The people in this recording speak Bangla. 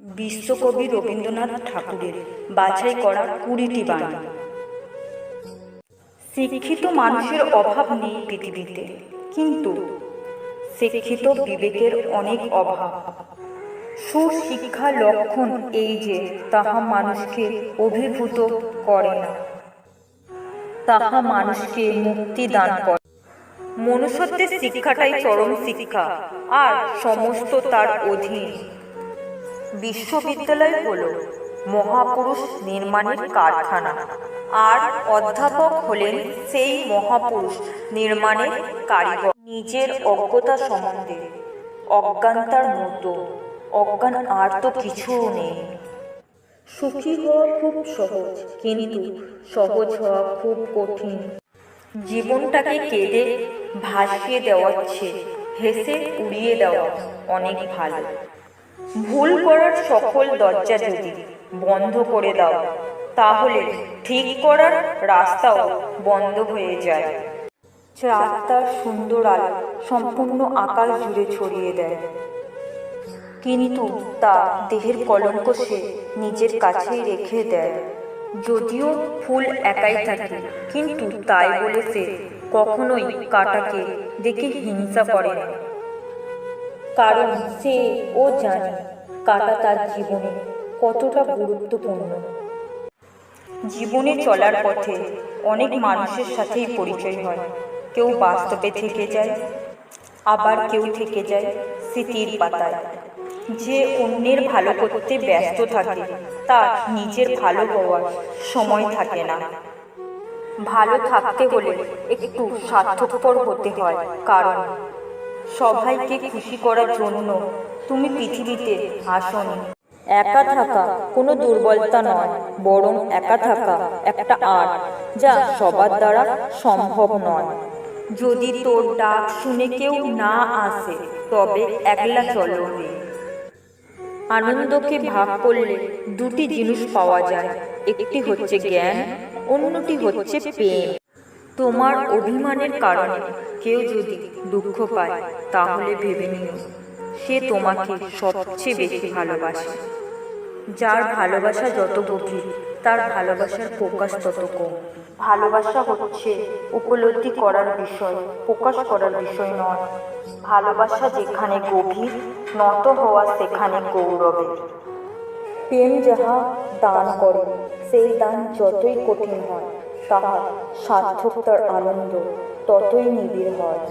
বিশ্বকবি রবীন্দ্রনাথ ঠাকুরের বাছাই করা কুড়িটি বাণী। শিক্ষিত মানুষের অভাব নেই পৃথিবীতে, কিন্তু শিক্ষিত বিবেকের অনেক অভাব। সুশিক্ষা লক্ষণ এই যে, তাহা মানুষকে অভিভূত করে না। তাহা মানুষকে মুক্তি দান করে। মনুষ্যত্বের শিক্ষাটাই চরম শিক্ষা, আর সমস্ত তার অধীন। বিশ্ববিদ্যালয় হল মহাপুরুষ নির্মাণের কারখানা। আর অধ্যাপক হলেন সেই মহাপুরুষ নির্মাণের কারিগর। নিজের অজ্ঞতা সম্বন্ধে। অজ্ঞানতার মতো অজ্ঞান আর তো কিছুও নেই। সুখী হওয়া খুব সহজ, কিন্তু সহজ হওয়া খুব কঠিন। জীবনটাকে কেঁদে ভাসিয়ে দেওয়ার চেয়ে হেসে উড়িয়ে দেওয়া অনেক ভালো। ভুল করার সকল দরজা যদি বন্ধ করে দাও, তাহলে ঠিক করার রাস্তাও বন্ধ হয়ে যায়। চাঁদ তার সুন্দর আলো সম্পূর্ণ আকাশ জুড়ে ছড়িয়ে দেয়। কিন্তু তা দেহের কলঙ্ক সে নিজের কাছেই রেখে দেয়। যদিও ফুল একাই থাকে, কিন্তু তাই বলে সে কখনোই কাটাকে দেখে হিংসা করে না। কারণ সে ও জানে কাটা তার জীবনে কতটা গুরুত্বপূর্ণ। জীবনে চলার পথে অনেক মানুষের সাথেই পরিচয় হয়। কেউ বাস্তবে থেকে যায়, আবার কেউ থেকে যায় স্মৃতির পাতায়। যে অন্যের ভালো করতে ব্যস্ত থাকে, তার নিজের ভালো হওয়ার সময় থাকে না। ভালো থাকতে হলে একটু স্বার্থপর হতে হয়, কারণ সবাইকে খুশি করার জন্য তুমি পৃথিবীতে আসনি। একা থাকা কোনো দুর্বলতা নয়, বরং একা থাকা একটা আর্ট যা সবার দ্বারা সম্ভব নয়। যদি তোর ডাক শুনে কেউ না আসে, তবে একলা চলো আনন্দকে ভাগ করলে দুটি জিনিস পাওয়া যায়, একটি হচ্ছে জ্ঞান, অন্যটি হচ্ছে প্রেম। তোমার অভিমানের কারণে কেউ যদি দুঃখ পায়, তাহলে ভেবে নিও, সে তোমাকে সবচেয়ে বেশি ভালোবাসে। যার ভালোবাসা যত গভীর, তার ভালোবাসার প্রকাশ তত কম। ভালোবাসা হচ্ছে উপলব্ধি করার বিষয়, প্রকাশ করার বিষয় নয়। ভালোবাসা যেখানে গভীর, নত হওয়া সেখানে গৌরবে প্রেম যাহা দান করে, সেই দান যতই কঠিন হয়, তাহা সার্থকতার আনন্দ ততই নিবিড় হয়।